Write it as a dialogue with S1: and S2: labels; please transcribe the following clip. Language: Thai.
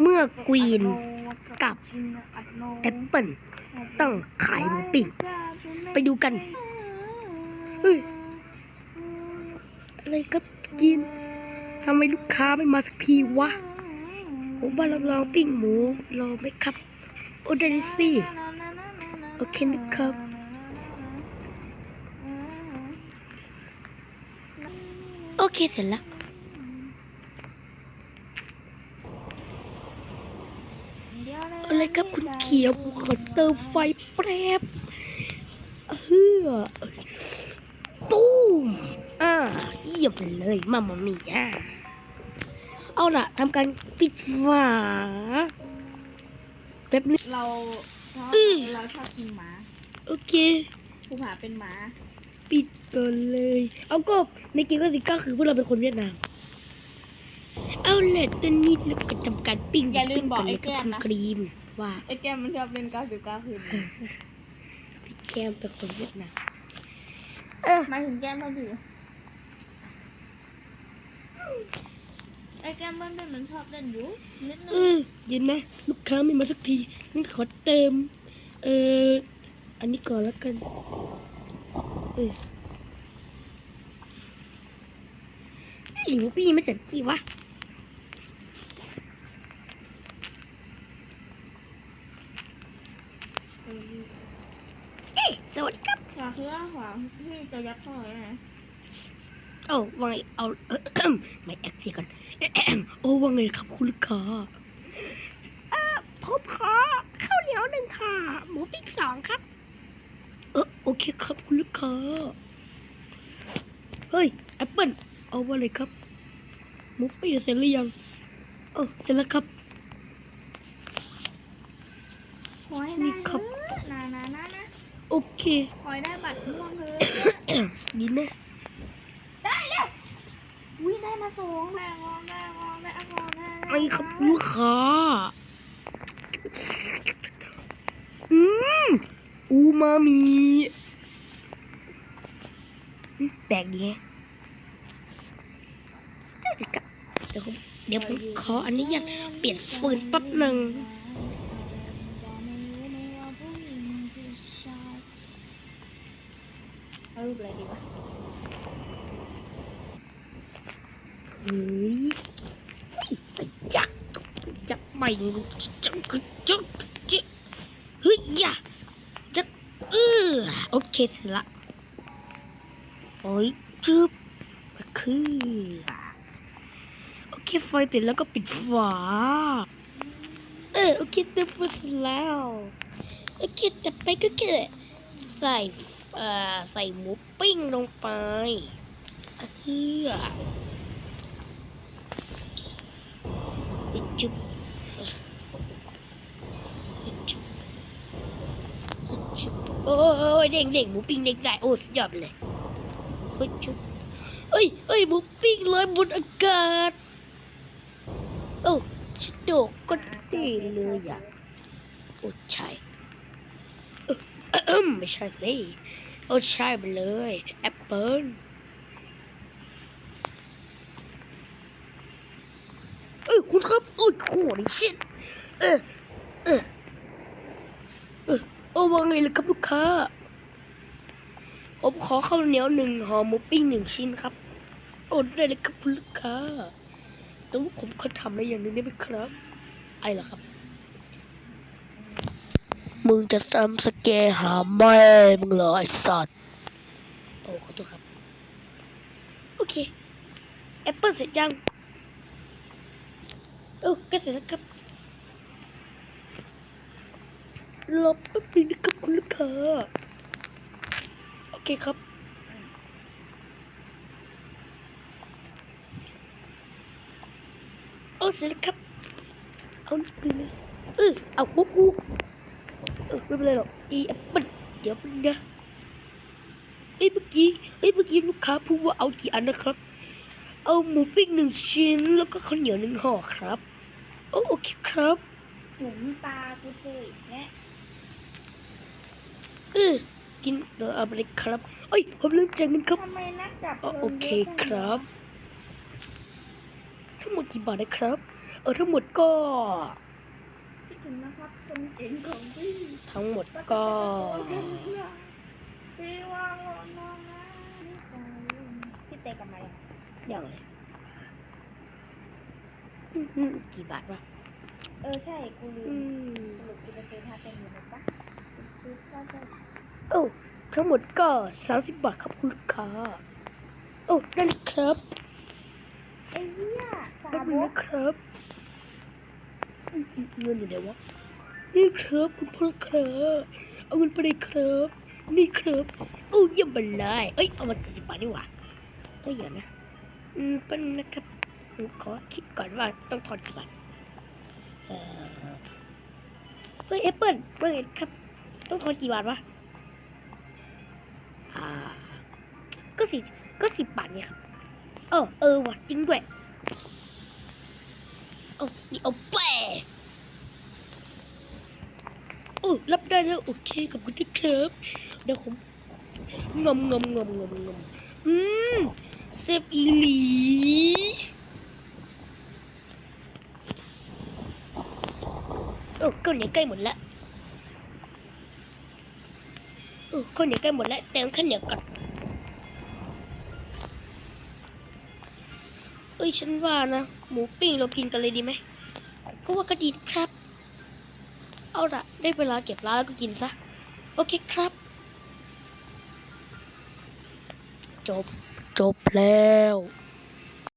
S1: เมื่อกวีนกับแอปเปิลต้องขายหมูปิ้งไปดูกันเฮ้ยอะไรครับกินทำไมลูกค้าไม่มาสักทีวะ ผมว่าเราลองปิ้งหมูรอไหมครับ โอ้ได้สิโอเคนะครับโอเคเสร็จแล้ว อะไร ครับคุณเขียวขอเติมไฟแป๊บเฮือตู้มอ่าเยี่ยมเลยมามามีอะเอาล่ะทำการปิดฝาแป๊บนึง
S2: เราชอบ
S1: อื้อ
S2: เราชอบกินหมา
S1: โอเค
S2: ภูผาเป็นหมา
S1: ปิดก่อนเลย เอาก็ในเกมก็สิก้าคือพวกเราเป็นคนเวียดนามเอาแหละตอนนี้เราก็ทำการปิ้ง
S2: อย่าลืมบอก
S1: ปิ้
S2: ไอ้
S1: ง
S2: แก้ม
S1: คุณ
S2: นะ
S1: ครีม ว่า
S2: ไอ้แก้มมันชอบเล่นก้าวสิบเก้าคืน
S1: พี่แก้มเป็นคนเวียดนาม
S2: หมายถึงแก้มเท่าถือไอ้แก้มมันเป็นมันชอบเล่นอยู่นิดนึ
S1: เองอเดี๋ยวนะ ลูกค้าไม่มาสักทีงั้นขอเติม เอออันนี้ก่อนแล้วกัน เออไอ้หมูปิ้งยังไม่เสร็จสักทีวะ เอ้ยสวัสดีครับ
S2: ขวาคือ พี่จะยัดเข้าไปนะ
S1: โอ้ว่าไงเอาไม่แอคเสียก่อนโอ้ว่าไงครับคุณลูกค้าอ่าผมขอข้าวเหนียวหนึ่งค่ะ หมูปิ้งสองครับ เออโอเคครับคุณลูกค้าเฮ้ยแอปเปิลเอาว่าเลยครับหมูปิ้งเสร็จหรือยังเออเสร็จแล้วครับ
S2: คอย
S1: นี่
S2: ได้
S1: ครับ
S2: นะนะนะนะ
S1: โอ เค
S2: คอยได้บัตรม่วงเลย
S1: ดีนะ
S2: ได้แล้วอุ้ยได้มาสองแรงงองแรงงองแรงงองแรง
S1: ไอ้ครับลูกค้าอืมอูมามิอืมแปลกดีแฮะเจ้าสิกะเดี๋ยวผมเดี๋ยวผมขออนุญาตเปลี่ยนฟืนแป๊บหนึ่ง
S2: เอารูปอะไรดีวะ
S1: เฮ้ยเฮ้ยใส่ยักจับไม่จังคือจังจิเฮ้ยย่าจักเออโอเคเสร็จละโอ้ยจึ๊บคือโอเคไฟติดแล้วก็ปิดฝาเออโอเคเติมไฟเสร็จแล้วโอเคต่อไปก็แค่ใส่ เอ่อใส่หมูปิ้งลงไปเพื่อจุ๊บจุ๊บจุ๊บโอ้ยเด้งเด้งหมูปิ้งเด้งได้โอ้สุดยอดเลยจุ๊บเอ้ยเอ้ยหมูปิ้งลอยบนอากาศโอ้ชิโดกก็ดีเลยอะโอ้ใช่ ไม่ใช่สิโอ้ใช่ไปเลยแอปเปิ้ลเอ้ยคุณครับโอ้ยโหนี่ชิดเออเออเออโอ้ว่าไงล่ะครับลูกค้าผมขอข้าวเหนียวหนึ่งห่อหมูปิ้งหนึ่งชิ้นครับโอ้ได้เลยครับคุณลูกค้าแต่ว่าผมขอทำอะไรอย่างนึงได้ไหมครับไอ้ล่ะครับ มึงจะซ้ำสแกหาแม่มึงเหรอไอ้สัตว์โอ้ขอโทษครับ โอเคแอปเปิลเสร็จยังเออก็เสร็จแล้วครับรอแป๊บนึงนะครับคุณลูกค้าโอเคครับโอ้เสร็จแล้วครับ เอานิดนึงเลยเออเอาหัวกูเออ ไม่เป็นไรหรอกอีแอปเปิ้ลเดี๋ยวมันนะเอ้ยเมื่อกี้เอ้ยเมื่อกี้ลูกค้าพูดว่าเอากี่อันนะครับ เอาหมูปิ้งหนึ่งชิ้น แล้วก็ข้าวเหนียวหนึ่งห่อครับโอ้โอเคครับ
S2: จุ๋มตากูเจออีกแล้ว
S1: เออกินเดี๋ยวเอาไปเลยครับเอ้ยผมลืมจ่ายเงินครับ
S2: ทำไมนักจับ
S1: อ๋อโอเคครับ ทั้งหมดกี่บาทนะครับ เออทั้งหมดก็
S2: คิด ถึงนะครับคนเก่งของพี่
S1: ทั้งหมดก็
S2: พี่ว่างนอนนะพี่เตะกลับมายัง
S1: อย่างเลยอื้อหือกี่บาทวะ
S2: เออใช่กูลื
S1: อื
S2: ม
S1: ม
S2: สรุปกูจะซื้อท่าเต้นอยู่นะจ๊ะซื้อท่าเต้น
S1: โอ้ทั้งหมดก็สามสิบบาทครับคุณลูกค้าโอ้ได้เลยครับ
S2: ไอ้เหี้ยสา
S1: แป๊บ
S2: บ
S1: นึง
S2: ก
S1: นะครับอื้อหือ เงินอยู่ไหนวะนี่ครับคุณพ่อครับเอาเงินไปเลยครับ นี่ครับโอ้เยี่ยมไปเลยเอ้ยเอามาสิบบาทดีกว่าเอ้ยเดี๋ยวนะอืมเป็นนะครับขอคิดก่อนว่าต้องทอนกี่บาทเออเฮ้ยแอปเปิ้ลเมื่อไงครับ ต้องทอนกี่บาทวะอ่า ก็สี่ก็สิบบาทเนี่ยครับเออเออว่ะจริงด้วยเอานี่เอาไป โอ้รับได้แล้วโอเคขอบคุณนะครับเดี๋ยวผมงมงมงมงมงมอืมเซฟอีหลีโอ้ข้าวเหนียวใกล้หมดแล้วโอ้ข้าวเหนียวใกล้หมดแล้วเติมข้าวเหนียวก่อนเอ้ยฉันว่านะ หมูปิ้งเรากินกันเลยดีไหมก็ว่าก็ดีครับ เอาละได้เวลาเก็บร้านแล้วก็กินซะ โอเคครับ จบ จบแล้ว